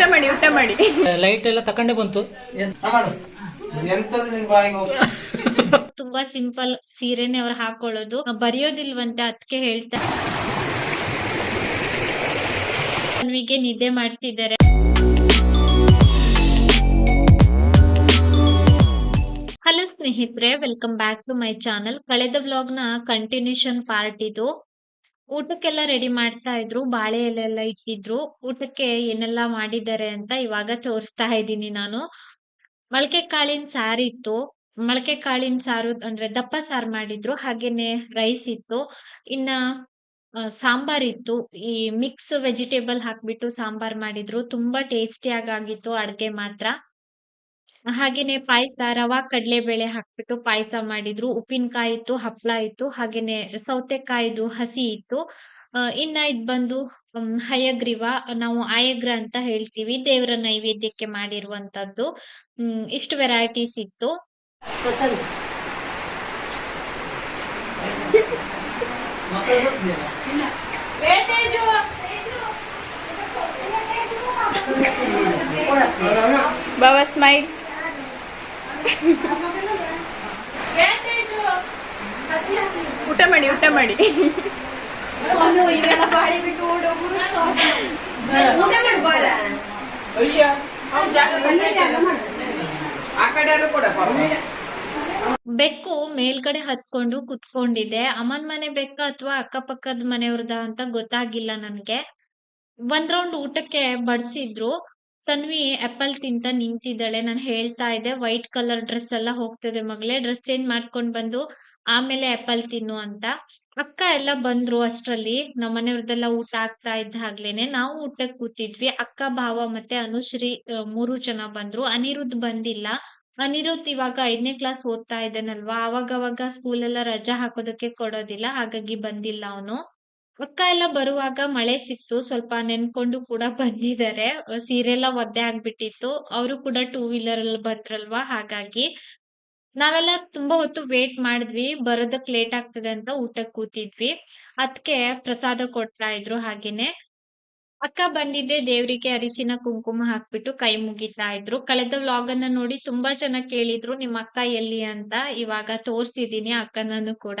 ಊಟ ಮಾಡಿ ಊಟ ಮಾಡಿ. ಲೈಟ್ ಎಲ್ಲ ತಕೊಂಡೆ ಬಂತು. ಮಾಡು ಎಂತದು ನಿನ್ ಬಾಯಿಗೆ ಹೋಗ್ ತುಂಬಾ ಸಿಂಪಲ್ ಸೀರೆನೆ ಅವ್ರು ಹಾಕೊಳ್ಳೋದು. ಬರೆಯೋದಿಲ್ವಂತೆ ಅದಕ್ಕೆ ಹೇಳ್ತಾ ತನ್ವಿಗೆ ನಿದ್ದೆ ಮಾಡ್ತಿದ್ದಾರೆ ಹಲೋ ಸ್ನೇಹಿತರೆ welcome back to my channel ಕಳೆದ ವ್ಲಾಗ್ನ ಕಂಟಿನ್ಯೂಷನ್ ಪಾರ್ಟ್ ಇದು. ಊಟಕ್ಕೆಲ್ಲ ರೆಡಿ ಮಾಡ್ತಾ ಇದ್ರು, ಬಾಳೆ ಎಲೆ ಎಲ್ಲ ಇಟ್ಟಿದ್ರು. ಊಟಕ್ಕೆ ಏನೆಲ್ಲ ಮಾಡಿದ್ದಾರೆ ಅಂತ ಇವಾಗ ತೋರಿಸ್ತಾ ಇದ್ದೀನಿ ನಾನು. ಮೊಳಕೆ ಕಾಳಿನ ಸಾರು ಇತ್ತು. ಮೊಳಕೆ ಕಾಳಿನ ಸಾರು ಅಂದ್ರೆ ದಪ್ಪ ಸಾರು ಮಾಡಿದ್ರು, ಹಾಗೇನೆ ರೈಸ್ ಇತ್ತು. ಇನ್ನ ಸಾಂಬಾರ್ ಇತ್ತು. ಈ ಮಿಕ್ಸ್ ವೆಜಿಟೇಬಲ್ ಹಾಕ್ಬಿಟ್ಟು ಸಾಂಬಾರ್ ಮಾಡಿದ್ರು. ತುಂಬಾ ಟೇಸ್ಟಿಯಾಗಿ ಆಗಿತ್ತು ಅಡ್ಗೆ ಮಾತ್ರ. ಹಾಗೇನೆ ಪಾಯಸ, ರವಾ, ಕಡಲೆಬೇಳೆ ಹಾಕ್ಬಿಟ್ಟು ಪಾಯಸ ಮಾಡಿದ್ರು. ಉಪ್ಪಿನಕಾಯಿ ಇತ್ತು, ಹಪ್ಳ ಇತ್ತು, ಹಾಗೇನೆ ಸೌತೆಕಾಯಿದು, ಹಸಿ ಇತ್ತು. ಇನ್ನ ಇದ್ ಬಂದು ಹಯಗ್ರೀವ. ನಾವು ಆಯಗ್ರ ಅಂತ ಹೇಳ್ತೀವಿ. ದೇವರ ನೈವೇದ್ಯಕ್ಕೆ ಮಾಡಿರುವಂತದ್ದು. ಹ್ಮ್, ಇಷ್ಟು ವೆರೈಟೀಸ್ ಇತ್ತು. ಬಾಬಾ ಸ್ಮೈಲ್ ಊಟ ಮಾಡಿ ಊಟ ಮಾಡಿ. ಬೆಕ್ಕು ಮೇಲ್ಗಡೆ ಹತ್ಕೊಂಡು ಕುತ್ಕೊಂಡಿದೆ. ಅಮ್ಮನ್ ಮನೆ ಬೆಕ್ಕ ಅಥವಾ ಅಕ್ಕಪಕ್ಕದ ಮನೆಯವ್ರದ ಅಂತ ಗೊತ್ತಾಗಿಲ್ಲ ನನ್ಗೆ. ಒಂದ್ ರೌಂಡ್ ಊಟಕ್ಕೆ ಬಡ್ಸಿದ್ರು. ತನ್ವಿ ಆಪಲ್ ತಿಂತ ನಿಂತಿದ್ದಾಳೆ. ನಾನು ಹೇಳ್ತಾ ಇದ್ದೆ ವೈಟ್ ಕಲರ್ ಡ್ರೆಸ್ ಎಲ್ಲ ಹೋಗ್ತದೆ ಮಗಳೇ ಡ್ರೆಸ್ ಚೇಂಜ್ ಮಾಡ್ಕೊಂಡ್ ಬಂದು ಆಮೇಲೆ ಆಪಲ್ ತಿನ್ನು ಅಂತ. ಅಕ್ಕ ಎಲ್ಲ ಬಂದ್ರು ಅಷ್ಟ್ರಲ್ಲಿ ನಮ್ಮ ಮನೆಯವ್ರದೆಲ್ಲ ಊಟ ಆಗ್ತಾ ಇದ್ದ ಹಾಗ್ಲೇನೆ. ನಾವು ಊಟಕ್ಕೆ ಕೂತಿದ್ವಿ. ಅಕ್ಕ, ಭಾವ ಮತ್ತೆ ಅನುಶ್ರೀ ಮೂರು ಜನ ಬಂದ್ರು. ಅನಿರುದ್ಧ ಬಂದಿಲ್ಲ. ಅನಿರುದ್ಧ ಇವಾಗ ಐದನೇ ಕ್ಲಾಸ್ ಓದ್ತಾ ಇದ್ದಾನಲ್ವಾ? ಅವಾಗ ಅವಾಗ ಸ್ಕೂಲ್ ಎಲ್ಲ ರಜಾ ಹಾಕೋದಕ್ಕೆ ಕೊಡೋದಿಲ್ಲ. ಹಾಗಾಗಿ ಬಂದಿಲ್ಲ ಅವನು. ಅಕ್ಕ ಎಲ್ಲ ಬರುವಾಗ ಮಳೆ ಸಿಕ್ತು, ಸ್ವಲ್ಪ ನೆನ್ಕೊಂಡು ಕೂಡ ಬಂದಿದ್ದಾರೆ. ಸೀರೆ ಎಲ್ಲ ಒದ್ದೆ ಆಗ್ಬಿಟ್ಟಿತ್ತು. ಅವರು ಕೂಡ ಟೂ ವೀಲರ್ ಅಲ್ಲಿ ಬಂದ್ರಲ್ವಾ? ಹಾಗಾಗಿ ನಾವೆಲ್ಲ ತುಂಬಾ ಹೊತ್ತು ವೇಟ್ ಮಾಡಿದ್ವಿ. ಬರೋದಕ್ ಲೇಟ್ ಆಗ್ತದೆ ಅಂತ ಊಟಕ್ಕೆ ಕೂತಿದ್ವಿ. ಅದಕ್ಕೆ ಪ್ರಸಾದ ಕೊಡ್ತಾ ಇದ್ರು ಹಾಗೇನೆ. ಅಕ್ಕ ಬಂದಿದ್ದೆ, ದೇವ್ರಿಗೆ ಅರಿಶಿನ ಕುಂಕುಮ ಹಾಕ್ಬಿಟ್ಟು ಕೈ ಮುಗಿತಾ ಇದ್ರು. ಕಳೆದ ವ್ಲಾಗ್ ಅನ್ನ ನೋಡಿ ತುಂಬಾ ಜನ ಕೇಳಿದ್ರು ನಿಮ್ಮ ಅಕ್ಕ ಎಲ್ಲಿ? ಅಂತ. ಇವಾಗ ತೋರ್ಸಿದೀನಿ ಅಕ್ಕನನ್ನು ಕೂಡ.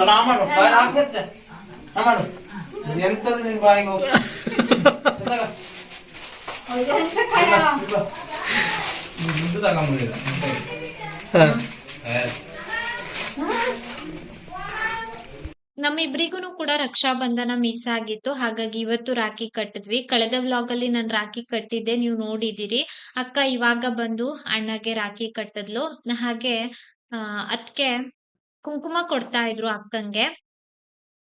ಮಾಡು, ಬಾಯಲ್ಲಿ ಹಾಕ್ಬಿಡ್ತೆ. ಆ ಮಾಡು. ಎಂತದು ನಿನ್ ಬಾಯಿಗೆ ಹೋಗ್. ನಮ್ಮಿಬ್ರಿಗೂನು ಕೂಡ ರಕ್ಷಾ ಬಂಧನ ಮಿಸ್ ಆಗಿತ್ತು ಹಾಗಾಗಿ ಇವತ್ತು ರಾಖಿ ಕಟ್ಟಿದ್ವಿ ಕಳೆದ ವ್ಲಾಗ್ ಅಲ್ಲಿ ನಾನು ರಾಖಿ ಕಟ್ಟಿದ್ದೆ ನೀವು ನೋಡಿದಿರಿ ಅಕ್ಕ ಇವಾಗ ಬಂದು ಅಣ್ಣಗೆ ರಾಖಿ ಕಟ್ಟಿದ್ಲು ಹಾಗೆ ಆ ಅದಕ್ಕೆ ಕುಂಕುಮ ಕೊಡ್ತಾ ಇದ್ರು ಅಕ್ಕಂಗೆ.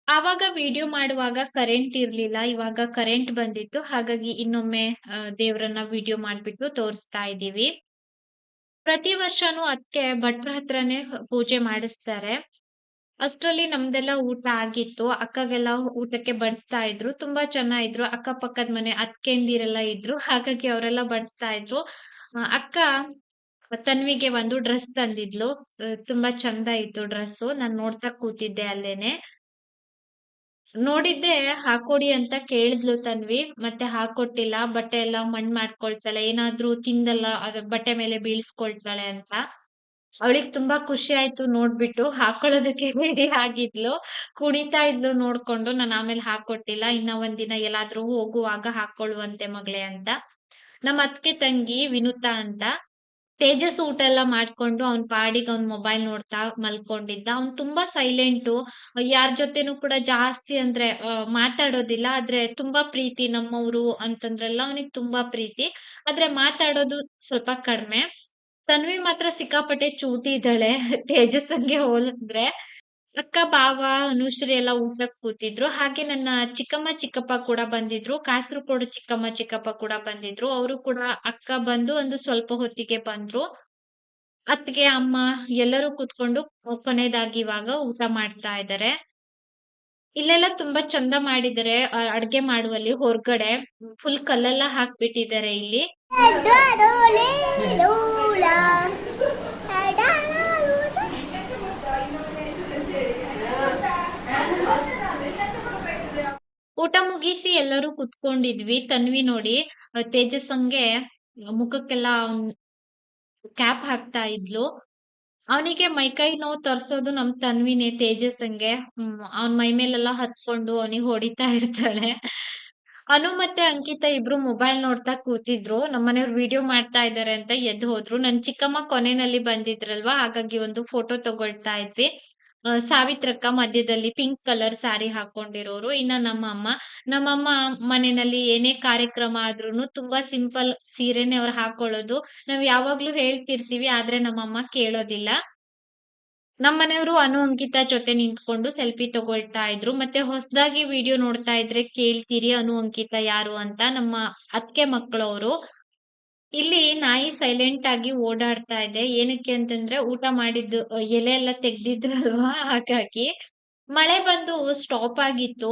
ಆವಾಗ ವಿಡಿಯೋ ಮಾಡುವಾಗ ಕರೆಂಟ್ ಇರ್ಲಿಲ್ಲ, ಇವಾಗ ಕರೆಂಟ್ ಬಂದಿತ್ತು. ಹಾಗಾಗಿ ಇನ್ನೊಮ್ಮೆ ದೇವರನ್ನ ವಿಡಿಯೋ ಮಾಡ್ಬಿಟ್ಟು ತೋರಿಸ್ತಾ ಇದೀವಿ ಪ್ರತಿ ವರ್ಷನೂ ಅದಕ್ಕೆ ಭಟ್ರ ಹತ್ರನೇ ಪೂಜೆ ಮಾಡಿಸ್ತಾರೆ. ಅಷ್ಟರಲ್ಲಿ ನಮ್ದೆಲ್ಲ ಊಟ ಆಗಿತ್ತು. ಅಕ್ಕಗೆಲ್ಲ ಊಟಕ್ಕೆ ಬಡಿಸ್ತಾ ಇದ್ರು. ತುಂಬಾ ಚೆನ್ನಾಗಿದ್ರು. ಅಕ್ಕಪಕ್ಕದ ಮನೆ ಅತ್ಕೆಂದಿರೆಲ್ಲ ಇದ್ರು. ಹಾಗಾಗಿ ಅವರೆಲ್ಲ ಬಡಿಸ್ತಾ ಇದ್ರು. ಅಕ್ಕ ತನ್ವಿಗೆ ಒಂದು ಡ್ರೆಸ್ ತಂದಿದ್ಲು. ತುಂಬಾ ಚಂದ ಇತ್ತು ಡ್ರೆಸ್ ನಾನು ನೋಡ್ತಾ ಕೂತಿದ್ದೆ ಅಲ್ಲೇನೆ. ನೋಡಿದ್ದೆ ಹಾಕೊಡಿ ಅಂತ ಕೇಳಿದ್ಲು ತನ್ವಿ. ಮತ್ತೆ ಹಾಕೊಟ್ಟಿಲ್ಲ. ಬಟ್ಟೆ ಎಲ್ಲ ಮಣ್ಣು ಮಾಡ್ಕೊಳ್ತಾಳೆ. ಏನಾದ್ರೂ ತಿಂದಲ್ಲ. ಅದ ಬಟ್ಟೆ ಮೇಲೆ ಬೀಳ್ಸ್ಕೊಳ್ತಾಳೆ ಅಂತ. ಅವಳಿಗೆ ತುಂಬಾ ಖುಷಿ ಆಯ್ತು ನೋಡ್ಬಿಟ್ಟು. ಹಾಕೊಳ್ಳೋದಕ್ಕೆ ರೆಡಿ ಆಗಿದ್ಲು. ಕುಣಿತಾ ಇದ್ಲು ನೋಡ್ಕೊಂಡು. ನಾನು ಆಮೇಲೆ ಹಾಕೊಟ್ಟಿಲ್ಲ. ಇನ್ನ ಒಂದಿನ ಎಲ್ಲಾದ್ರೂ ಹೋಗುವಾಗ ಹಾಕೊಳ್ಳುವಂತೆ ಮಗಳೇ ಅಂತ. ನಮ್ಮ ಅತ್ತಕೆ ತಂಗಿ ವಿನುತಾ ಅಂತ. ತೇಜಸ್ ಊಟ ಎಲ್ಲ ಮಾಡ್ಕೊಂಡು ಅವ್ನ್ ಪಾಡಿಗೆ ಅವ್ನ್ ಮೊಬೈಲ್ ನೋಡ್ತಾ ಮಲ್ಕೊಂಡಿದ್ದ. ಅವ್ನ್ ತುಂಬಾ ಸೈಲೆಂಟು ಯಾರ್ ಜೊತೆನೂ ಕೂಡ ಜಾಸ್ತಿ ಅಂದ್ರೆ ಮಾತಾಡೋದಿಲ್ಲ. ಆದ್ರೆ ತುಂಬಾ ಪ್ರೀತಿ ನಮ್ಮವ್ರು ಅಂತಂದ್ರೆಲ್ಲ ಅವನಿಗೆ ತುಂಬಾ ಪ್ರೀತಿ. ಆದ್ರೆ ಮಾತಾಡೋದು ಸ್ವಲ್ಪ ಕಡಿಮೆ. ತನ್ವಿ ಮಾತ್ರ ಸಿಕ್ಕಾಪಟ್ಟೆ ಚೂಟಿ ಇದ್ದಾಳೆ, ತೇಜಸ್ಸಂಗೆ ಹೋಲಿಸಿದ್ರೆ. ಅಕ್ಕ ಬಾವ ಅನುಶ್ರೀ ಎಲ್ಲ ಊಟಕ್ಕೆ ಕೂತಿದ್ರು. ಹಾಗೆ ನನ್ನ ಚಿಕ್ಕಮ್ಮ, ಚಿಕ್ಕಪ್ಪ ಕೂಡ ಬಂದಿದ್ರು. ಕಾಸರಗೋಡು ಚಿಕ್ಕಮ್ಮ, ಚಿಕ್ಕಪ್ಪ ಕೂಡ ಬಂದಿದ್ರು. ಅವರು ಕೂಡ ಅಕ್ಕ ಬಂದು ಒಂದು ಸ್ವಲ್ಪ ಹೊತ್ತಿಗೆ ಬಂದ್ರು. ಅತ್ತಿಗೆ ಅಮ್ಮ ಎಲ್ಲರೂ ಕೂತ್ಕೊಂಡು ಕೊನೆದಾಗಿ ಇವಾಗ ಊಟ ಮಾಡ್ತಾ ಇದ್ದಾರೆ. ಇಲ್ಲೆಲ್ಲ ತುಂಬಾ ಚಂದ ಮಾಡಿದರೆ ಅಡ್ಗೆ ಮಾಡುವಲ್ಲಿ ಹೊರಗಡೆ ಫುಲ್ ಕಲ್ಲೆಲ್ಲ ಹಾಕ್ಬಿಟ್ಟಿದ್ದಾರೆ ಇಲ್ಲಿ. ಊಟ ಮುಗಿಸಿ ಎಲ್ಲರೂ ಕುತ್ಕೊಂಡಿದ್ವಿ. ತನ್ವಿ ನೋಡಿ ತೇಜಸ್ಸಂಗೆ ಮುಖಕ್ಕೆಲ್ಲ ಕ್ಯಾಪ್ ಹಾಕ್ತಾ ಇದ್ಲು. ಅವನಿಗೆ ಮೈಕೈ ನೋವು ತರ್ಸೋದು ನಮ್ ತನ್ವಿನೇ ತೇಜಸ್ ಹಂಗೆ ಹ್ಮ್, ಅವ್ನ್ ಮೈ ಮೇಲೆಲ್ಲ ಹತ್ಕೊಂಡು ಅವನಿಗೆ ಹೊಡಿತಾ ಇರ್ತಾಳೆ. ಅನು ಮತ್ತೆ ಅಂಕಿತಾ ಇಬ್ರು ಮೊಬೈಲ್ ನೋಡ್ತಾ ಕೂತಿದ್ರು. ನಮ್ಮನೆಯವ್ರು ವಿಡಿಯೋ ಮಾಡ್ತಾ ಇದ್ದಾರೆ ಅಂತ ಎದ್ದು ಹೋದ್ರು. ನನ್ ಚಿಕ್ಕಮ್ಮ ಕೊನೆನಲ್ಲಿ ಬಂದಿದ್ರಲ್ವಾ? ಹಾಗಾಗಿ ಒಂದು ಫೋಟೋ ತಗೊಳ್ತಾ ಇದ್ವಿ. ಸಾವಿತ್ರಕ್ಕ ಮಧ್ಯದಲ್ಲಿ ಪಿಂಕ್ ಕಲರ್ ಸಾರಿ ಹಾಕೊಂಡಿರೋರು. ಇನ್ನ ನಮ್ಮಮ್ಮ ನಮ್ಮಮ್ಮ ಮನೆಯಲ್ಲಿ ಏನೇ ಕಾರ್ಯಕ್ರಮ ಆದ್ರೂನು ತುಂಬಾ ಸಿಂಪಲ್ ಸೀರೆನೆ ಅವ್ರು ಹಾಕೊಳ್ಳೋದು. ನಾವ್ ಯಾವಾಗ್ಲೂ ಹೇಳ್ತಿರ್ತೀವಿ, ಆದ್ರೆ ನಮ್ಮಮ್ಮ ಕೇಳೋದಿಲ್ಲ. ನಮ್ಮನೆಯವರು ಅನು ಅಂಕಿತ ಜೊತೆ ನಿಂತ್ಕೊಂಡು ಸೆಲ್ಫಿ ತಗೊಳ್ತಾ ಇದ್ರು. ಮತ್ತೆ ಹೊಸದಾಗಿ ವಿಡಿಯೋ ನೋಡ್ತಾ ಇದ್ರೆ ಕೇಳ್ತೀರಿ ಅನು ಅಂಕಿತ ಯಾರು ಅಂತ ನಮ್ಮ ಅತ್ತೆ ಮಕ್ಕಳವರು ಇಲ್ಲಿ ನಾಯಿ ಸೈಲೆಂಟ್ ಆಗಿ ಓಡಾಡ್ತಾ ಇದೆ. ಏನಕ್ಕೆ ಅಂತಂದ್ರೆ ಊಟ ಮಾಡಿದ್ದು ಎಲೆ ಎಲ್ಲ ತೆಗ್ದಿದ್ರಲ್ವಾ? ಹಾಗಾಗಿ ಮಳೆ ಬಂದು ಸ್ಟಾಪ್ ಆಗಿತ್ತು.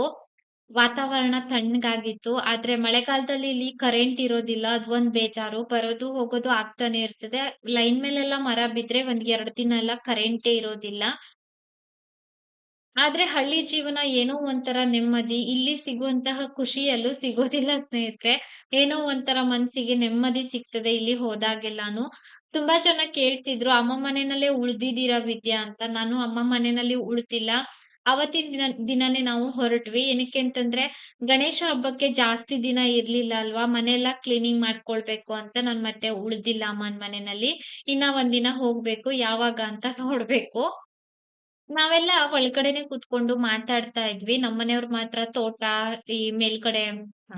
ವಾತಾವರಣ ತಣ್ಣಗಾಗಿತ್ತು. ಆದ್ರೆ ಮಳೆಗಾಲದಲ್ಲಿ ಇಲ್ಲಿ ಕರೆಂಟ್ ಇರೋದಿಲ್ಲ. ಅದು ಒಂದ್ ಬೇಜಾರು. ಬರೋದು, ಹೋಗೋದು ಆಗ್ತಾನೆ ಇರ್ತದೆ. ಲೈನ್ ಮೇಲೆಲ್ಲ ಮರ ಬಿದ್ರೆ ಒಂದ್ ಎರಡ್ ದಿನ ಎಲ್ಲ ಕರೆಂಟೇ ಇರೋದಿಲ್ಲ. ಆದ್ರೆ ಹಳ್ಳಿ ಜೀವನ ಏನೋ ಒಂಥರ ನೆಮ್ಮದಿ, ಇಲ್ಲಿ ಸಿಗುವಂತಹ ಖುಷಿಯಲ್ಲೂ ಸಿಗೋದಿಲ್ಲ ಸ್ನೇಹಿತರೆ. ಏನೋ ಒಂಥರ ಮನ್ಸಿಗೆ ನೆಮ್ಮದಿ ಸಿಗ್ತದೆ ಇಲ್ಲಿ ಹೋದಾಗೆಲ್ಲಾನು. ತುಂಬಾ ಜನ ಕೇಳ್ತಿದ್ರು, ಅಮ್ಮ ಮನೆಯಲ್ಲೇ ಉಳ್ದಿದ್ದೀರಾ ವಿದ್ಯಾ ಅಂತ? ನಾನು, ಅಮ್ಮ ಮನೆಯಲ್ಲಿ ಉಳ್ತಿಲ್ಲ. ಅವತ್ತಿನ ದಿನ, ದಿನನೇ ನಾವು ಹೊರಟ್ವಿ. ಏನಕ್ಕೆ ಅಂತಂದ್ರೆ, ಗಣೇಶ ಹಬ್ಬಕ್ಕೆ ಜಾಸ್ತಿ ದಿನ ಇರ್ಲಿಲ್ಲ ಅಲ್ವಾ? ಮನೆಯೆಲ್ಲ ಕ್ಲೀನಿಂಗ್ ಮಾಡ್ಕೊಳ್ಬೇಕು ಅಂತ ನಾನು ಮತ್ತೆ ಉಳ್ದಿಲ್ಲ ಅಮ್ಮನ್ ಮನೆಯಲ್ಲಿ. ಇನ್ನ ಒಂದಿನ ಹೋಗ್ಬೇಕು, ಯಾವಾಗ ಅಂತ ನೋಡ್ಬೇಕು. ನಾವೆಲ್ಲ ಒಳಗಡೆನೆ ಕೂತ್ಕೊಂಡು ಮಾತಾಡ್ತಾ ಇದ್ವಿ. ನಮ್ಮನೆಯವ್ರು ಮಾತ್ರ ತೋಟ ಈ ಮೇಲ್ಗಡೆ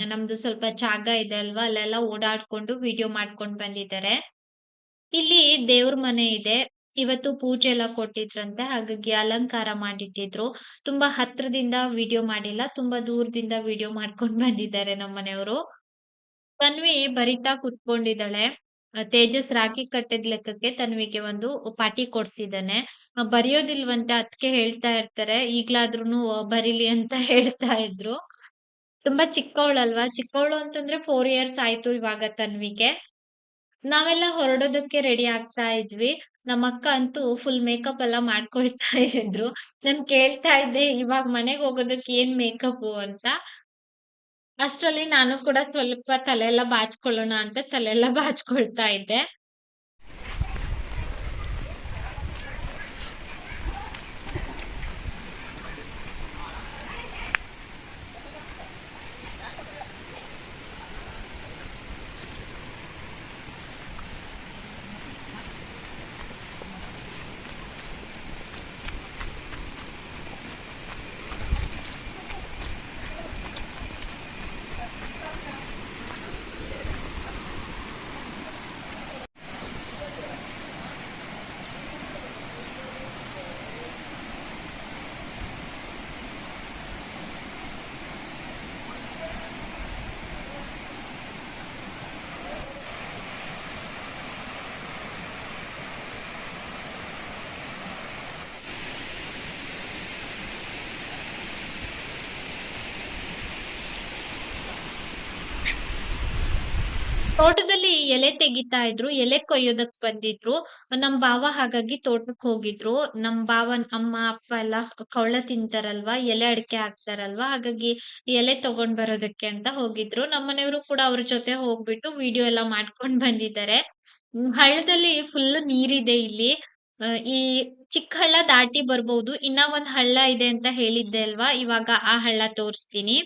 ನಮ್ದು ಸ್ವಲ್ಪ ಜಾಗ ಇದೆ ಅಲ್ವಾ? ಅಲ್ಲೆಲ್ಲ ಓಡಾಡ್ಕೊಂಡು ವಿಡಿಯೋ ಮಾಡ್ಕೊಂಡ್ ಬಂದಿದ್ದಾರೆ. ಇಲ್ಲಿ ದೇವ್ರ ಮನೆ ಇದೆ. ಇವತ್ತು ಪೂಜೆ ಎಲ್ಲ ಕೊಟ್ಟಿದ್ರಂತೆ. ಹಾಗಾಗಿ ಅಲಂಕಾರ ಮಾಡಿಟ್ಟಿದ್ರು. ತುಂಬಾ ಹತ್ರದಿಂದ ವಿಡಿಯೋ ಮಾಡಿಲ್ಲ ತುಂಬಾ ದೂರದಿಂದ ವಿಡಿಯೋ ಮಾಡ್ಕೊಂಡ್ ಬಂದಿದ್ದಾರೆ ನಮ್ಮನೆಯವರು ತನ್ವಿ ಬರಿತಾ ಕುತ್ಕೊಂಡಿದ್ದಾಳೆ. ತೇಜಸ್ ರಾಖಿ ಕಟ್ಟಿದ್ ಲೆಕ್ಕಕ್ಕೆ ತನ್ವಿಗೆ ಒಂದು ಪಾಟಿ ಕೊಡ್ಸಿದಾನೆ ಬರೆಯೋದಿಲ್ವಂತೆ ಅದಕ್ಕೆ ಅದ್ಕೆ ಹೇಳ್ತಾ ಇರ್ತಾರೆ. ಈಗ್ಲಾದ್ರೂನು ಬರೀಲಿ ಅಂತ ಹೇಳ್ತಾ ಇದ್ರು. ತುಂಬಾ ಚಿಕ್ಕವಳಲ್ವಾ? ಚಿಕ್ಕವಳು ಅಂತಂದ್ರೆ ಫೋರ್ ಇಯರ್ಸ್ ಆಯ್ತು ಇವಾಗ ತನ್ವಿಗೆ. ನಾವೆಲ್ಲ ಹೊರಡೋದಕ್ಕೆ ರೆಡಿ ಆಗ್ತಾ ಇದ್ವಿ. ನಮ್ಮ ಅಕ್ಕ ಅಂತೂ ಫುಲ್ ಮೇಕಪ್ ಎಲ್ಲ ಮಾಡ್ಕೊಳ್ತಾ ಇದ್ರು. ನಾನ್ ಕೇಳ್ತಾ ಇದ್ದೆ, ಇವಾಗ ಮನೆಗ್ ಹೋಗೋದಕ್ಕೆ ಏನ್ ಮೇಕಪ್ ಅಂತ? ಅಷ್ಟ್ರಲ್ಲಿ ನಾನು ಕೂಡ ಸ್ವಲ್ಪ ತಲೆ ಎಲ್ಲ ಬಾಚ್ಕೊಳ್ಳೋಣ ಅಂತ ತಲೆ ಎಲ್ಲ ಬಾಚ್ಕೊಳ್ತಾ ಇದ್ದೆ. ತೋಟದಲ್ಲಿ ಎಲೆ ತೆಗಿತಾ ಇದ್ರು, ಎಲೆ ಕೊಯ್ಯೋದಕ್ ಬಂದಿದ್ರು, ನಮ್ ಬಾವ ಹಾಗಾಗಿ ತೋಟಕ್ ಹೋಗಿದ್ರು. ನಮ್ ಬಾವನ್ ಅಮ್ಮ, ಅಪ್ಪ ಎಲ್ಲ ಕವಳ ತಿಂತಾರಲ್ವಾ, ಎಲೆ ಅಡಿಕೆ ಹಾಕ್ತಾರಲ್ವಾ, ಹಾಗಾಗಿ ಎಲೆ ತಗೊಂಡ್ ಬರೋದಕ್ಕೆ ಅಂತ ಹೋಗಿದ್ರು. ನಮ್ಮನೆಯವರು ಕೂಡ ಅವ್ರ ಜೊತೆ ಹೋಗ್ಬಿಟ್ಟು ವಿಡಿಯೋ ಎಲ್ಲ ಮಾಡ್ಕೊಂಡ್ ಬಂದಿದ್ದಾರೆ. ಹಳ್ಳದಲ್ಲಿ ಫುಲ್ ನೀರಿದೆ ಇಲ್ಲಿ. ಈ ಚಿಕ್ಕ ಹಳ್ಳ ದಾಟಿ ಬರ್ಬೋದು. ಇನ್ನ ಒಂದ್ ಹಳ್ಳ ಇದೆ ಅಂತ ಹೇಳಿದ್ದೆ ಅಲ್ವಾ? ಇವಾಗ ಆ ಹಳ್ಳ ತೋರಿಸ್ತೀನಿ.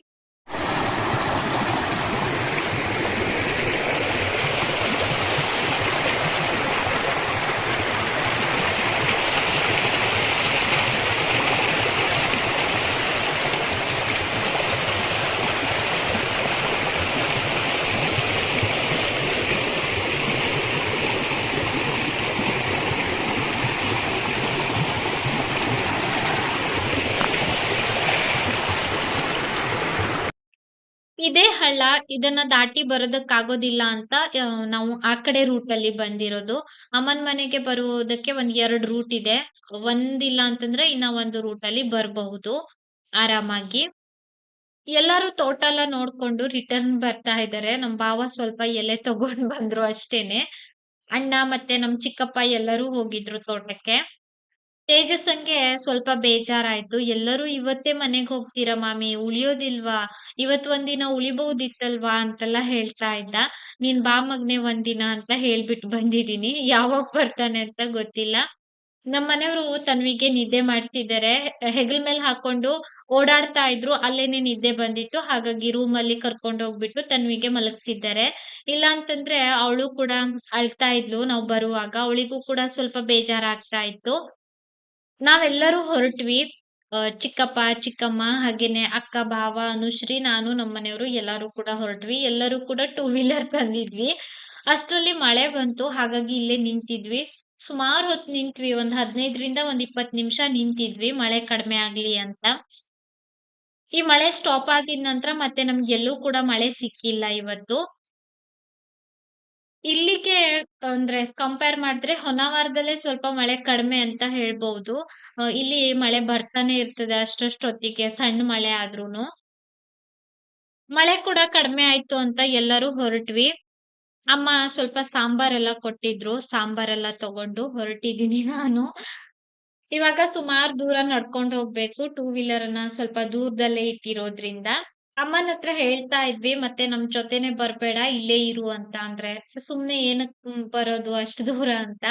ಇದನ್ನ ದಾಟಿ ಬರೋದಕ್ಕಾಗೋದಿಲ್ಲ ಅಂತ ನಾವು ಆ ಕಡೆ ರೂಟ್ ಅಲ್ಲಿ ಬಂದಿರೋದು. ಅಮ್ಮನ್ ಮನೆಗೆ ಬರುವುದಕ್ಕೆ ಒಂದ್ ಎರಡ್ ರೂಟ್ ಇದೆ. ಒಂದಿಲ್ಲ ಅಂತಂದ್ರೆ ಇನ್ನ ಒಂದು ರೂಟ್ ಅಲ್ಲಿ ಬರಬಹುದು ಆರಾಮಾಗಿ. ಎಲ್ಲರೂ ತೋಟ ಎಲ್ಲ ನೋಡ್ಕೊಂಡು ರಿಟರ್ನ್ ಬರ್ತಾ ಇದಾರೆ. ನಮ್ ಭಾವ ಸ್ವಲ್ಪ ಎಲೆ ತಗೊಂಡ್ ಬಂದ್ರು ಅಷ್ಟೇನೆ. ಅಣ್ಣ ಮತ್ತೆ ನಮ್ ಚಿಕ್ಕಪ್ಪ ಎಲ್ಲರೂ ಹೋಗಿದ್ರು ತೋಟಕ್ಕೆ. ತೇಜಸ್ಸಂಗೆ ಸ್ವಲ್ಪ ಬೇಜಾರಾಯ್ತು. ಎಲ್ಲರೂ ಇವತ್ತೇ ಮನೆಗ್ ಹೋಗ್ತೀರಾ ಮಾಮಿ? ಉಳಿಯೋದಿಲ್ವಾ? ಇವತ್ ಒಂದಿನ ಉಳಿಬಹುದಿತ್ತಲ್ವಾ? ಅಂತೆಲ್ಲ ಹೇಳ್ತಾ ಇದ್ದ. ನೀನ್ ಬಾ ಮಗ್ನೆ ಒಂದಿನ ಅಂತ ಹೇಳ್ಬಿಟ್ಟು ಬಂದಿದೀನಿ ಯಾವಾಗ ಬರ್ತಾನೆ ಅಂತ ಗೊತ್ತಿಲ್ಲ. ನಮ್ ಮನೆಯವರು ತನ್ವಿಗೆ ನಿದ್ದೆ ಮಾಡ್ತಿದ್ದಾರೆ ಹೆಗಲ್ ಮೇಲೆ ಹಾಕೊಂಡು ಓಡಾಡ್ತಾ ಇದ್ರು. ಅಲ್ಲೇನೆ ನಿದ್ದೆ ಬಂದಿತ್ತು. ಹಾಗಾಗಿ ರೂಮ್ ಅಲ್ಲಿ ಕರ್ಕೊಂಡು ಹೋಗ್ಬಿಟ್ಟು ತನ್ವಿಗೆ ಮಲಗಿಸಿದ್ದಾರೆ. ಇಲ್ಲ ಅಂತಂದ್ರೆ ಅವಳು ಕೂಡ ಅಳ್ತಾ ಇದ್ಲು ನಾವ್ ಬರುವಾಗ. ಅವಳಿಗೂ ಕೂಡ ಸ್ವಲ್ಪ ಬೇಜಾರಾಗ್ತಾ ಇತ್ತು. ನಾವೆಲ್ಲರೂ ಹೊರಟ್ವಿ. ಚಿಕ್ಕಪ್ಪ, ಚಿಕ್ಕಮ್ಮ ಹಾಗೇನೆ ಅಕ್ಕ, ಭಾವ, ಅನುಶ್ರೀ, ನಾನು, ನಮ್ಮ ಮನೆಯವರು ಎಲ್ಲರೂ ಕೂಡ ಹೊರಟ್ವಿ. ಎಲ್ಲರೂ ಕೂಡ ಟೂ ವೀಲರ್ ತಂದಿದ್ವಿ. ಅಷ್ಟರಲ್ಲಿ ಮಳೆ ಬಂತು. ಹಾಗಾಗಿ ಇಲ್ಲೇ ನಿಂತಿದ್ವಿ. ಸುಮಾರು ಹೊತ್ತು ನಿಂತ್ವಿ. ಒಂದ್ ಹದಿನೈದರಿಂದ ಒಂದ್ ಇಪ್ಪತ್ ನಿಮಿಷ ನಿಂತಿದ್ವಿ. ಮಳೆ ಕಡಿಮೆ ಆಗ್ಲಿ ಅಂತ. ಈ ಮಳೆ ಸ್ಟಾಪ್ ಆಗಿದ ನಂತರ ಮತ್ತೆ ನಮ್ಗೆ ಎಲ್ಲೂ ಕೂಡ ಮಳೆ ಸಿಕ್ಕಿಲ್ಲ ಇವತ್ತು. ಇಲ್ಲಿಗೆ, ಅಂದ್ರೆ ಕಂಪೇರ್ ಮಾಡಿದ್ರೆ ಹೊನ್ನಾವರದಲ್ಲೇ ಸ್ವಲ್ಪ ಮಳೆ ಕಡಿಮೆ ಅಂತ ಹೇಳ್ಬಹುದು ಇಲ್ಲಿ ಮಳೆ ಬರ್ತಾನೆ ಇರ್ತದೆ ಅಷ್ಟಷ್ಟೊತ್ತಿಗೆ ಸಣ್ಣ ಮಳೆ ಆದ್ರೂನು. ಮಳೆ ಕೂಡ ಕಡಿಮೆ ಆಯ್ತು ಅಂತ ಎಲ್ಲರೂ ಹೊರಟ್ವಿ. ಅಮ್ಮ ಸ್ವಲ್ಪ ಸಾಂಬಾರೆಲ್ಲ ಕೊಟ್ಟಿದ್ರು, ಸಾಂಬಾರೆಲ್ಲ ತಗೊಂಡು ಹೊರಟಿದೀನಿ ನಾನು. ಇವಾಗ ಸುಮಾರು ದೂರ ನಡ್ಕೊಂಡು ಹೋಗ್ಬೇಕು ಟೂ ವೀಲರ್ ಅನ್ನ ಸ್ವಲ್ಪ ದೂರದಲ್ಲೇ ಇಟ್ಟಿರೋದ್ರಿಂದ. ಅಮ್ಮನ ಹತ್ರ ಹೇಳ್ತಾ ಇದ್ವಿ, ಮತ್ತೆ ನಮ್ ಜೊತೆನೆ ಬರ್ಬೇಡ, ಇಲ್ಲೇ ಇರು ಅಂತ ಅಂದ್ರೆ, ಸುಮ್ನೆ ಏನಕ್ ಬರೋದು ಅಷ್ಟು ದೂರ ಅಂತ.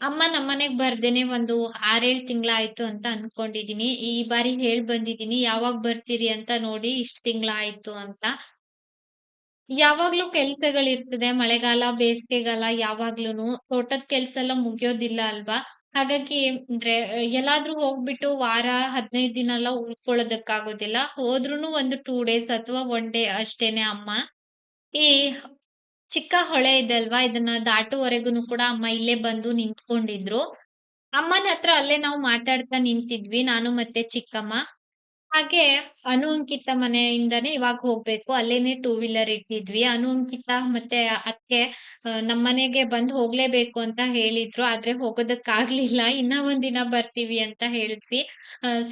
ಅಮ್ಮ ನಮ್ಮನೆಗ್ ಬರ್ದೇನೆ ಒಂದು ಆರೇಳ್ ತಿಂಗ್ಳ ಆಯ್ತು ಅಂತ ಅನ್ಕೊಂಡಿದೀನಿ. ಈ ಬಾರಿ ಹೇಳ್ ಬಂದಿದೀನಿ, ಯಾವಾಗ ಬರ್ತೀರಿ ಅಂತ ನೋಡಿ ಇಷ್ಟ್ ತಿಂಗ್ಳ ಆಯ್ತು ಅಂತ. ಯಾವಾಗ್ಲೂ ಕೆಲ್ಸಗಳಿರ್ತದೆ, ಮಳೆಗಾಲ, ಬೇಸಿಗೆಗಾಲ ಯಾವಾಗ್ಲೂನು, ತೋಟದ ಕೆಲ್ಸ ಎಲ್ಲ ಮುಗಿಯೋದಿಲ್ಲ ಅಲ್ವಾ? ಹಾಗಾಗಿ ಅಂದ್ರೆ, ಎಲ್ಲಾದ್ರೂ ಹೋಗ್ಬಿಟ್ಟು ವಾರ ಹದಿನೈದ್ ದಿನ ಎಲ್ಲ ಉಳ್ಕೊಳ್ಳೋದಕ್ಕಾಗೋದಿಲ್ಲ. ಹೋದ್ರುನು ಒಂದು ಟೂ ಡೇಸ್ ಅಥವಾ ಒನ್ ಡೇ ಅಷ್ಟೇನೆ ಅಮ್ಮ. ಈ ಚಿಕ್ಕ ಹೊಳೆ ಇದೆ ಅಲ್ವಾ, ಇದನ್ನ ದಾಟುವರೆಗೂನು ಕೂಡ ಅಮ್ಮ ಇಲ್ಲೇ ಬಂದು ನಿಂತ್ಕೊಂಡಿದ್ರು. ಅಮ್ಮನ ಹತ್ರ ಅಲ್ಲೇ ನಾವು ಮಾತಾಡ್ತಾ ನಿಂತಿದ್ವಿ, ನಾನು ಮತ್ತೆ ಚಿಕ್ಕಮ್ಮ. ಹಾಗೆ ಅನು ಅಂಕಿತ ಮನೆಯಿಂದಾನೆ ಇವಾಗ ಹೋಗ್ಬೇಕು. ಅಲ್ಲೇನೆ ಟೂ ವೀಲರ್ ಇಟ್ಟಿದ್ವಿ. ಅನು ಅಂಕಿತ ಮತ್ತೆ ಅಕ್ಕೆ ನಮ್ ಮನೆಗೆ ಬಂದ್ ಹೋಗ್ಲೇಬೇಕು ಅಂತ ಹೇಳಿದ್ರು. ಆದ್ರೆ ಹೋಗೋದಕ್ಕಾಗ್ಲಿಲ್ಲ. ಇನ್ನ ಒಂದಿನ ಬರ್ತೀವಿ ಅಂತ ಹೇಳಿದ್ವಿ.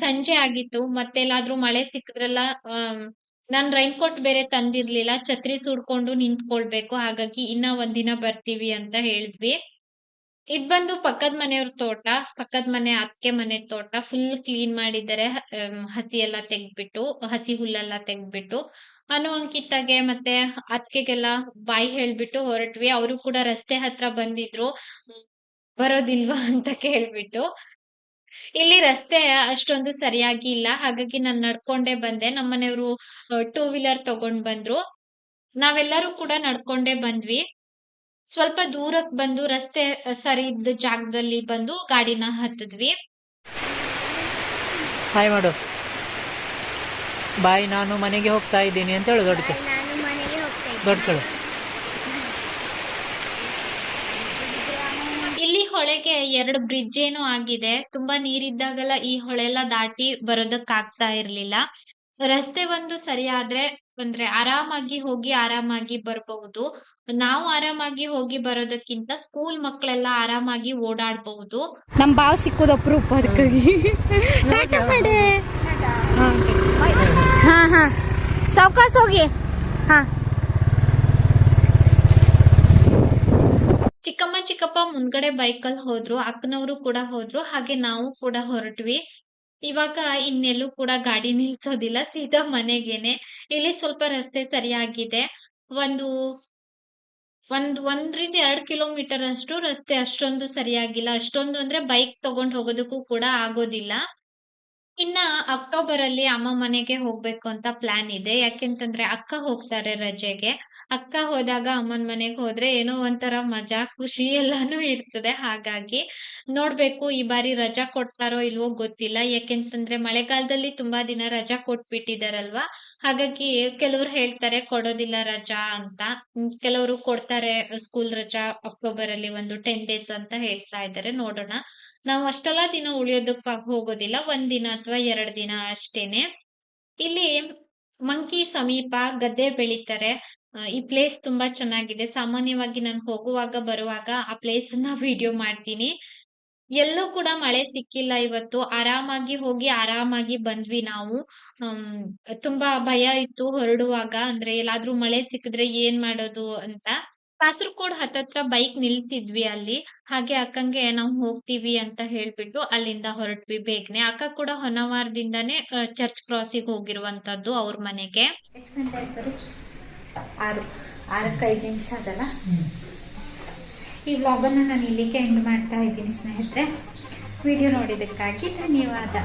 ಸಂಜೆ ಆಗಿತ್ತು. ಮತ್ತೆ ಎಲ್ಲಾದ್ರೂ ಮಳೆ ಸಿಕ್ಕದ್ರಲ್ಲ ನಾನ್ ರೈನ್ ಕೋಟ್ ಬೇರೆ ತಂದಿರ್ಲಿಲ್ಲ. ಛತ್ರಿ ಸುಡ್ಕೊಂಡು ನಿಂತ್ಕೊಳ್ಬೇಕು. ಹಾಗಾಗಿ ಇನ್ನ ಒಂದಿನ ಬರ್ತೀವಿ ಅಂತ ಹೇಳಿದ್ವಿ. ಇದ್ ಬಂದು ಪಕ್ಕದ ಮನೆಯವ್ರ ತೋಟ, ಪಕ್ಕದ ಮನೆ ಅತ್ಗೆ ಮನೆ ತೋಟ ಫುಲ್ ಕ್ಲೀನ್ ಮಾಡಿದ್ದಾರೆ ಹಸಿ ಎಲ್ಲ ತೆಗ್ದ್ಬಿಟ್ಟು, ಹಸಿ ಹುಲ್ಲೆಲ್ಲ ತೆಗ್ದ್ಬಿಟ್ಟು. ಅನು ಅಂಕಿತಾಗೆ ಮತ್ತೆ ಅತ್ಗೆಗೆಲ್ಲ ಬಾಯಿ ಹೇಳ್ಬಿಟ್ಟು ಹೊರಟ್ವಿ. ಅವರು ಕೂಡ ರಸ್ತೆ ಹತ್ರ ಬಂದಿದ್ರು. ಬರೋದಿಲ್ವಾ ಅಂತ ಕೇಳ್ಬಿಟ್ಟು. ಇಲ್ಲಿ ರಸ್ತೆ ಅಷ್ಟೊಂದು ಸರಿಯಾಗಿ ಇಲ್ಲ. ಹಾಗಾಗಿ ನಾನ್ ನಡ್ಕೊಂಡೇ ಬಂದೆ. ನಮ್ಮನೆಯವರು ಟೂ ವೀಲರ್ ತಗೊಂಡ್ ಬಂದ್ರು. ನಾವೆಲ್ಲರೂ ಕೂಡ ನಡ್ಕೊಂಡೇ ಬಂದ್ವಿ. ಸ್ವಲ್ಪ ದೂರಕ್ ಬಂದು ರಸ್ತೆ ಸರಿ ಇದ್ದ ಜಾಗದಲ್ಲಿ ಬಂದು ಗಾಡಿನ ಹತ್ತಿದ್ವಿ. ಹಾಯ್ ಮಾಡು. ಬಾಯ್ ನಾನು ಮನೆಗೆ ಹೋಗ್ತಾ ಇದ್ದೀನಿ ಅಂತ ಹೇಳು ದೊಡ್ಡ ನಾನು ಮನೆಗೆ ಹೋಗ್ತಾ ಇದ್ದೆ ದೊಡ್ಡ ಕೇಳು ಇಲ್ಲಿ ಹೊಳೆಗೆ ಎರಡು ಬ್ರಿಡ್ಜ್ ಏನೋ ಆಗಿದೆ. ತುಂಬಾ ನೀರಿದ್ದಾಗೆಲ್ಲ ಈ ಹೊಳೆ ಎಲ್ಲ ದಾಟಿ ಬರೋದಕ್ಕಾಗ್ತಾ ಇರ್ಲಿಲ್ಲ. ರಸ್ತೆ ಒಂದು ಸರಿ ಆದ್ರೆ ಅಂದ್ರೆ ಆರಾಮಾಗಿ ಹೋಗಿ ಆರಾಮಾಗಿ ಬರಬಹುದು. ನಾವು ಆರಾಮಾಗಿ ಹೋಗಿ ಬರೋದಕ್ಕಿಂತ ಸ್ಕೂಲ್ ಮಕ್ಕಳೆಲ್ಲ ಆರಾಮಾಗಿ ಓಡಾಡಬಹುದು. ನಮ್ ಬಾವ್ ಸಿಕ್ಕೋದು ಅಪರೂಪ ಅದಕ್ಕಾಗಿ. ಹಾ. ಹಾ ಸಾವ್ಕಾಸ್ ಹೋಗಿ. ಹಾ. ಚಿಕ್ಕಮ್ಮ ಚಿಕ್ಕಪ್ಪ ಮುಂದ್ಗಡೆ ಬೈಕಲ್ಲಿ ಹೋದ್ರು ಅಕ್ಕನವರು ಕೂಡ ಹೋದ್ರು ಹಾಗೆ ನಾವು ಕೂಡ ಹೊರಟ್ವಿ. ಇವಾಗ ಇನ್ನೆಲ್ಲೂ ಕೂಡ ಗಾಡಿ ನಿಲ್ಸೋದಿಲ್ಲ, ಸೀದಾ ಮನೆಗೇನೆ. ಇಲ್ಲಿ ಸ್ವಲ್ಪ ರಸ್ತೆ ಸರಿಯಾಗಿದೆ. ಒಂದು, ಒಂದ್, ಒಂದ್ರಿಂದ ಎರಡ್ ಕಿಲೋಮೀಟರ್ ಅಷ್ಟು ರಸ್ತೆ ಅಷ್ಟೊಂದು ಸರಿಯಾಗಿಲ್ಲ. ಅಷ್ಟೊಂದು ಅಂದ್ರೆ ಬೈಕ್ ತಗೊಂಡ್ ಹೋಗೋದಕ್ಕೂ ಕೂಡ ಆಗೋದಿಲ್ಲ. ಇನ್ನ ಅಕ್ಟೋಬರ್ ಅಲ್ಲಿ ಅಮ್ಮ ಮನೆಗೆ ಹೋಗ್ಬೇಕು ಅಂತ ಪ್ಲಾನ್ ಇದೆ. ಯಾಕೆಂತಂದ್ರೆ ಅಕ್ಕ ಹೋಗ್ತಾರೆ ರಜೆಗೆ. ಅಕ್ಕ ಹೋದಾಗ ಅಮ್ಮನ್ ಮನೆಗೆ ಹೋದ್ರೆ ಏನೋ ಒಂಥರ ಮಜಾ, ಖುಷಿ ಎಲ್ಲಾನು ಇರ್ತದೆ. ಹಾಗಾಗಿ ನೋಡ್ಬೇಕು ಈ ಬಾರಿ ರಜಾ ಕೊಡ್ತಾರೋ ಇಲ್ವೋ ಗೊತ್ತಿಲ್ಲ. ಯಾಕೆಂತಂದ್ರೆ ಮಳೆಗಾಲದಲ್ಲಿ ತುಂಬಾ ದಿನ ರಜಾ ಕೊಟ್ಬಿಟ್ಟಿದಾರಲ್ವಾ? ಹಾಗಾಗಿ ಕೆಲವ್ರು ಹೇಳ್ತಾರೆ ಕೊಡೋದಿಲ್ಲ ರಜಾ ಅಂತ. ಕೆಲವರು ಕೊಡ್ತಾರೆ ಸ್ಕೂಲ್ ರಜಾ ಅಕ್ಟೋಬರ್ ಅಲ್ಲಿ ಒಂದು ಟೆನ್ ಡೇಸ್ ಅಂತ ಹೇಳ್ತಾ ಇದ್ದಾರೆ ನೋಡೋಣ. ನಾವು ಅಷ್ಟೆಲ್ಲ ದಿನ ಉಳಿಯೋದಕ್ಕಾಗಿ ಹೋಗೋದಿಲ್ಲ. ಒಂದ್ ದಿನ ಅಥವಾ ಎರಡ್ ದಿನ ಅಷ್ಟೇನೆ. ಇಲ್ಲಿ ಮಂಕಿ ಸಮೀಪ ಗದ್ದೆ ಬೆಳೀತಾರೆ. ಈ ಪ್ಲೇಸ್ ತುಂಬಾ ಚೆನ್ನಾಗಿದೆ. ಸಾಮಾನ್ಯವಾಗಿ ನಾನು ಹೋಗುವಾಗ, ಬರುವಾಗ ಆ ಪ್ಲೇಸ್ ಅನ್ನ ವಿಡಿಯೋ ಮಾಡ್ತೀನಿ. ಎಲ್ಲೂ ಕೂಡ ಮಳೆ ಸಿಕ್ಕಿಲ್ಲ ಇವತ್ತು. ಆರಾಮಾಗಿ ಹೋಗಿ, ಆರಾಮಾಗಿ ಬಂದ್ವಿ ನಾವು. ತುಂಬಾ ಭಯ ಇತ್ತು ಹೊರಡುವಾಗ. ಅಂದ್ರೆ ಎಲ್ಲಾದ್ರೂ ಮಳೆ ಸಿಕ್ಕಿದ್ರೆ ಏನ್ ಮಾಡೋದು ಅಂತ. ಕಾಸರಗೋಡ್ ಹತ್ತತ್ರ ಬೈಕ್ ನಿಲ್ಸಿದ್ವಿ ಅಲ್ಲಿ. ಹಾಗೆ ಅಕ್ಕಂಗೆ ನಾವು ಹೋಗ್ತೀವಿ ಅಂತ ಹೇಳ್ಬಿಟ್ಟು ಅಲ್ಲಿಂದ ಹೊರಟ್ವಿ ಬೇಗನೆ. ಅಕ್ಕ ಕೂಡ ಹೊನವಾರದಿಂದಾನೆ ಚರ್ಚ್ ಕ್ರಾಸಿಗೆ ಹೋಗಿರುವಂತದ್ದು ಅವ್ರ ಮನೆಗೆ. ಎಷ್ಟು ಗಂಟೆ ಆಯ್ತು ಆರು. ಆರಕ್ಕೆ ಐದು ನಿಮಿಷ ಅದಲ್ಲ? ಈ ನಾನು ಇಲ್ಲಿಗೆ ಎಂಡ್ ಮಾಡ್ತಾ ಇದ್ದೀನಿ ಸ್ನೇಹಿತರೆ. ವಿಡಿಯೋ ನೋಡಿದ್ದಕ್ಕಾಗಿ ಧನ್ಯವಾದ.